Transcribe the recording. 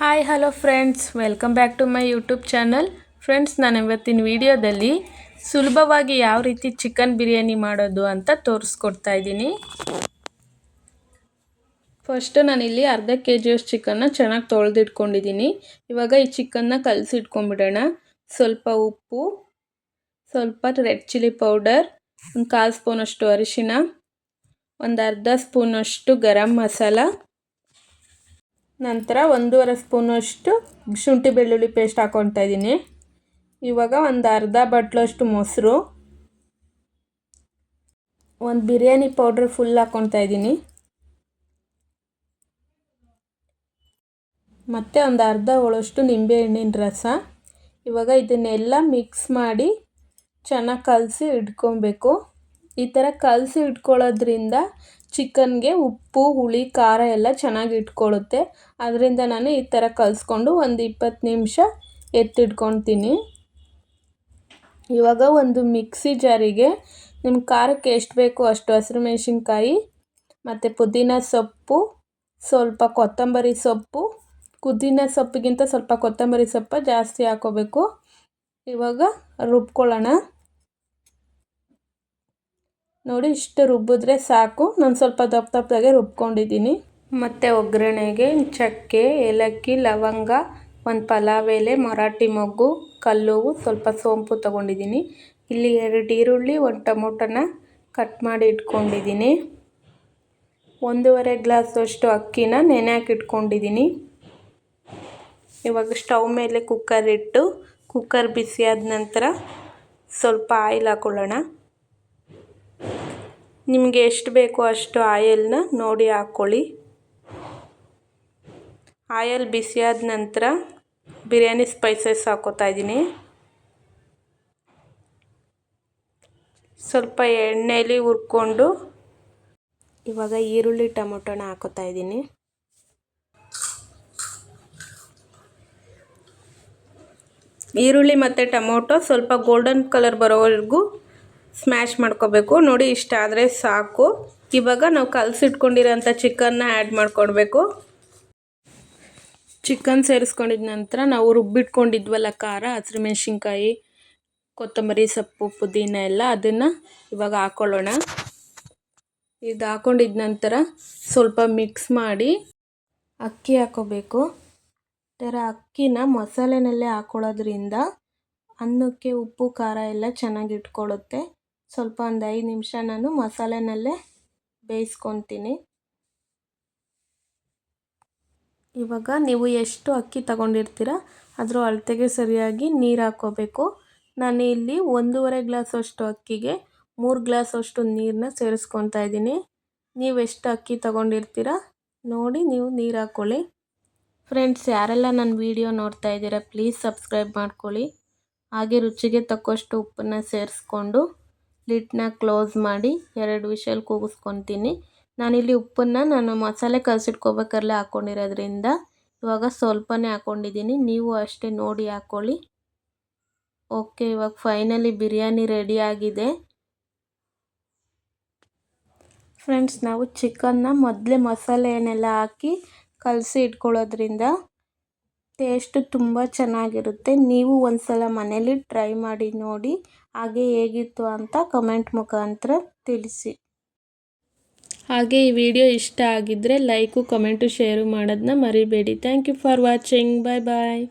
Hi hello friends welcome back to my YouTube channel friends ನಾನು ಇವತ್ತಿನ ವಿಡಿಯೋದಲ್ಲಿ ಸುಲಭವಾಗಿ ಯಾವ ರೀತಿ ಚಿಕನ್ ಬಿರಿಯಾನಿ ಮಾಡೋದು ಅಂತ ತೋರಿಸ್ಕೊಡ್ತಾ ಇದ್ದೀನಿ. ಫಸ್ಟು ನಾನಿಲ್ಲಿ ಅರ್ಧ ಕೆ ಜಿಯಷ್ಟು ಚಿಕನ್ನ ಚೆನ್ನಾಗಿ ತೊಳೆದಿಟ್ಕೊಂಡಿದ್ದೀನಿ. ಇವಾಗ ಈ ಚಿಕನ್ನ ಕಲಸಿಟ್ಕೊಂಡ್ಬಿಡೋಣ. ಸ್ವಲ್ಪ ಉಪ್ಪು, ಸ್ವಲ್ಪ ರೆಡ್ ಚಿಲ್ಲಿ ಪೌಡರ್ ಒಂದು ಕಾಲು ಸ್ಪೂನಷ್ಟು ಅರಿಶಿನ ಒಂದು ಅರ್ಧ ಸ್ಪೂನಷ್ಟು ಗರಂ ಮಸಾಲ ನಂತರ ಒಂದೂವರೆ ಸ್ಪೂನಷ್ಟು ಶುಂಠಿ ಬೆಳ್ಳುಳ್ಳಿ ಪೇಸ್ಟ್ ಹಾಕ್ಕೊಳ್ತಾ ಇದ್ದೀನಿ. ಇವಾಗ ಒಂದು ಅರ್ಧ ಬಟ್ಲಷ್ಟು ಮೊಸರು. ಒಂದು ಬಿರಿಯಾನಿ ಪೌಡ್ರ್ ಫುಲ್ ಹಾಕ್ಕೊಳ್ತಾ ಇದ್ದೀನಿ. ಮತ್ತು ಒಂದು ಅರ್ಧ ಒಳಷ್ಟು ನಿಂಬೆಹಣ್ಣಿನ ರಸ. ಇವಾಗ ಇದನ್ನೆಲ್ಲ ಮಿಕ್ಸ್ ಮಾಡಿ ಚೆನ್ನಾಗಿ ಕಲಸಿ ಇಟ್ಕೊಬೇಕು. ಈ ಥರ ಕಲಸಿ ಇಟ್ಕೊಳ್ಳೋದ್ರಿಂದ ಚಿಕನ್ಗೆ ಉಪ್ಪು, ಹುಳಿ, ಖಾರ ಎಲ್ಲ ಚೆನ್ನಾಗಿ ಇಟ್ಕೊಳ್ಳುತ್ತೆ. ಅದರಿಂದ ನಾನು ಈ ಥರ ಕಲಿಸ್ಕೊಂಡು ಒಂದು ಇಪ್ಪತ್ತು ನಿಮಿಷ ಎತ್ತಿಟ್ಕೊತೀನಿ ಇವಾಗ ಒಂದು ಮಿಕ್ಸಿ ಜಾರಿಗೆ ನಿಮ್ಮ ಖಾರಕ್ಕೆ ಎಷ್ಟು ಬೇಕೋ ಅಷ್ಟು ಹಸಿರು ಮೆಣಸಿನ್ಕಾಯಿ ಮತ್ತು ಪುದೀನ ಸೊಪ್ಪು, ಸ್ವಲ್ಪ ಕೊತ್ತಂಬರಿ ಸೊಪ್ಪು. ಪುದೀನ ಸೊಪ್ಪಿಗಿಂತ ಸ್ವಲ್ಪ ಕೊತ್ತಂಬರಿ ಸೊಪ್ಪು ಜಾಸ್ತಿ ಹಾಕೋಬೇಕು. ಇವಾಗ ರುಬ್ಕೊಳ್ಳೋಣ. ನೋಡಿ, ಇಷ್ಟು ರುಬ್ಬಿದ್ರೆ ಸಾಕು. ನಾನು ಸ್ವಲ್ಪ ದಪ್ಪ ದಪ್ಪದಾಗೆ ರುಬ್ಕೊಂಡಿದ್ದೀನಿ. ಮತ್ತು ಒಗ್ಗರಣೆಗೆ ಚಕ್ಕೆ, ಏಲಕ್ಕಿ, ಲವಂಗ, ಒಂದು ಪಲಾವ್ ಎಲೆ, ಮರಾಠಿ ಮೊಗ್ಗು, ಕಲ್ಲುವು, ಸ್ವಲ್ಪ ಸೋಂಪು ತೊಗೊಂಡಿದ್ದೀನಿ. ಇಲ್ಲಿ ಎರಡು ಈರುಳ್ಳಿ, ಒಂದು ಟೊಮೊಟೊನ ಕಟ್ ಮಾಡಿ ಇಟ್ಕೊಂಡಿದ್ದೀನಿ. ಒಂದೂವರೆ ಗ್ಲಾಸಷ್ಟು ಅಕ್ಕಿನ ನೆನೆ ಹಾಕಿ ಇಟ್ಕೊಂಡಿದ್ದೀನಿ. ಇವಾಗ ಸ್ಟವ್ ಮೇಲೆ ಕುಕ್ಕರ್ ಇಟ್ಟು ಕುಕ್ಕರ್ ಬಿಸಿಯಾದ ನಂತರ ಸ್ವಲ್ಪ ಆಯಿಲ್ ಹಾಕ್ಕೊಳ್ಳೋಣ ನಿಮಗೆ ಎಷ್ಟು ಬೇಕೋ ಅಷ್ಟು ಆಯಲ್ನ ನೋಡಿ ಹಾಕ್ಕೊಳ್ಳಿ. ಆಯಲ್ ಬಿಸಿಯಾದ ನಂತರ ಬಿರಿಯಾನಿ ಸ್ಪೈಸಸ್ ಹಾಕೋತಾ ಇದ್ದೀನಿ. ಸ್ವಲ್ಪ ಎಣ್ಣೆಯಲ್ಲಿ ಹುರ್ಕೊಂಡು ಇವಾಗ ಈರುಳ್ಳಿ ಟೊಮೊಟೊನ ಹಾಕೋತಾ ಇದ್ದೀನಿ. ಈರುಳ್ಳಿ ಮತ್ತು ಟೊಮೊಟೊ ಸ್ವಲ್ಪ ಗೋಲ್ಡನ್ ಕಲರ್ ಬರೋವರೆಗೂ ಸ್ಮ್ಯಾಶ್ ಮಾಡ್ಕೋಬೇಕು. ನೋಡಿ, ಇಷ್ಟ ಆದರೆ ಸಾಕು. ಇವಾಗ ನಾವು ಕಲಸಿಟ್ಕೊಂಡಿರೋಂಥ ಚಿಕನ್ನ ಆ್ಯಡ್ ಮಾಡ್ಕೊಡ್ಬೇಕು. ಚಿಕನ್ ಸೇರಿಸ್ಕೊಂಡಿದ ನಂತರ ನಾವು ರುಬ್ಬಿಟ್ಕೊಂಡಿದ್ವಲ್ಲ ಖಾರ ಹಸಿರು ಮೆಣಸಿನ್ಕಾಯಿ ಕೊತ್ತಂಬರಿ ಸೊಪ್ಪು, ಪುದೀನ ಎಲ್ಲ ಅದನ್ನು ಇವಾಗ ಹಾಕ್ಕೊಳ್ಳೋಣ ಇದು ಹಾಕ್ಕೊಂಡಿದ ನಂತರ ಸ್ವಲ್ಪ ಮಿಕ್ಸ್ ಮಾಡಿ ಅಕ್ಕಿ ಹಾಕೋಬೇಕು. ಥರ ಅಕ್ಕಿನ ಮಸಾಲೆನಲ್ಲೇ ಹಾಕ್ಕೊಳ್ಳೋದ್ರಿಂದ ಅನ್ನಕ್ಕೆ ಉಪ್ಪು, ಖಾರ ಎಲ್ಲ ಚೆನ್ನಾಗಿ ಇಟ್ಕೊಳ್ಳುತ್ತೆ. ಸ್ವಲ್ಪ ಒಂದು ಐದು ನಿಮಿಷ ನಾನು ಮಸಾಲೆನಲ್ಲೇ ಬೇಯಿಸ್ಕೊತೀನಿ. ಇವಾಗ ನೀವು ಎಷ್ಟು ಅಕ್ಕಿ ತಗೊಂಡಿರ್ತೀರ ಅದರ ಅಳತೆಗೆ ಸರಿಯಾಗಿ ನೀರು ಹಾಕ್ಕೋಬೇಕು ನಾನು ಇಲ್ಲಿ ಒಂದೂವರೆ ಗ್ಲಾಸಷ್ಟು ಅಕ್ಕಿಗೆ ಮೂರು ಗ್ಲಾಸಷ್ಟು ನೀರನ್ನ ಸೇರಿಸ್ಕೊತಾ ಇದ್ದೀನಿ. ನೀವು ಎಷ್ಟು ಅಕ್ಕಿ ತಗೊಂಡಿರ್ತೀರ ನೋಡಿ ನೀವು ನೀರು ಹಾಕ್ಕೊಳ್ಳಿ ಫ್ರೆಂಡ್ಸ್, ಯಾರೆಲ್ಲ ನನ್ನ ವೀಡಿಯೋ ನೋಡ್ತಾ ಇದ್ದೀರಾ, ಪ್ಲೀಸ್ ಸಬ್ಸ್ಕ್ರೈಬ್ ಮಾಡ್ಕೊಳ್ಳಿ. ಹಾಗೆ ರುಚಿಗೆ ತಕ್ಕಷ್ಟು ಉಪ್ಪನ್ನು ಸೇರಿಸ್ಕೊಂಡು ಲಿಡ್ನ ಕ್ಲೋಸ್ ಮಾಡಿ ಎರಡು ವಿಷಲ್ ಕೂಗಿಸ್ಕೊತೀನಿ. ನಾನಿಲ್ಲಿ ಉಪ್ಪನ್ನು ನಾನು ಮಸಾಲೆ ಕಲಸಿಟ್ಕೋಬೇಕಾದ್ರೆ ಹಾಕ್ಕೊಂಡಿರೋದ್ರಿಂದ ಇವಾಗ ಸ್ವಲ್ಪನೇ ಹಾಕ್ಕೊಂಡಿದ್ದೀನಿ ನೀವು ಅಷ್ಟೇ ನೋಡಿ ಹಾಕ್ಕೊಳ್ಳಿ ಓಕೆ, ಇವಾಗ ಫೈನಲಿ ಬಿರಿಯಾನಿ ರೆಡಿ ಆಗಿದೆ. ಫ್ರೆಂಡ್ಸ್, ನಾವು ಚಿಕನ್ನ ಮೊದಲೇ ಮಸಾಲೆ ಏನೆಲ್ಲ ಹಾಕಿ ಕಲಸಿ ಇಟ್ಕೊಳ್ಳೋದ್ರಿಂದ ಟೇಸ್ಟ್ ತುಂಬ ಚೆನ್ನಾಗಿರುತ್ತೆ. ನೀವು ಒಂದು ಸಲ ಮನೇಲಿ ಟ್ರೈ ಮಾಡಿ ನೋಡಿ, ಹಾಗೆ ಹೇಗಿತ್ತು ಅಂತ ಕಮೆಂಟ್ ಮುಖಾಂತರ ತಿಳಿಸಿ. ಹಾಗೆ ಈ ವಿಡಿಯೋ ಇಷ್ಟ ಆಗಿದ್ದರೆ ಲೈಕು, ಕಮೆಂಟು, ಶೇರು ಮಾಡೋದನ್ನ ಮರಿಬೇಡಿ. Thank you for watching. Bye bye.